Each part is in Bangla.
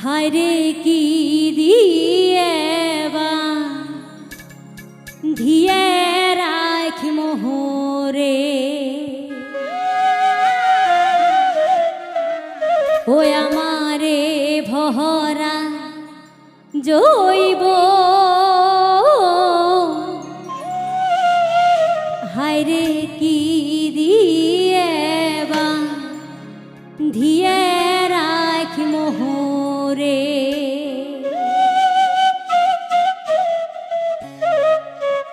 হরে কি দিয়েবা ধিয়ে রাখি মোহরে। ও আমারে ভহরা জৈব। হরে কি দিয়েবা ধিয়ে রাখি মোহরে। করে।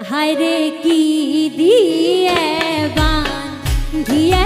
হায় রে কি দিয়ে বান দিয়ে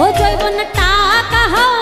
ও জৈবন টাকা হয়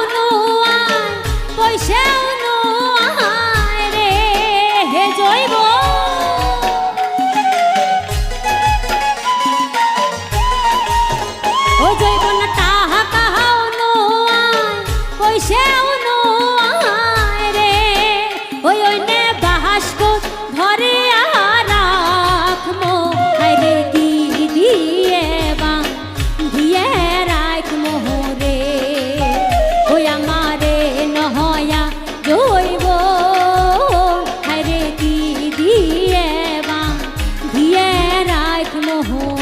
呜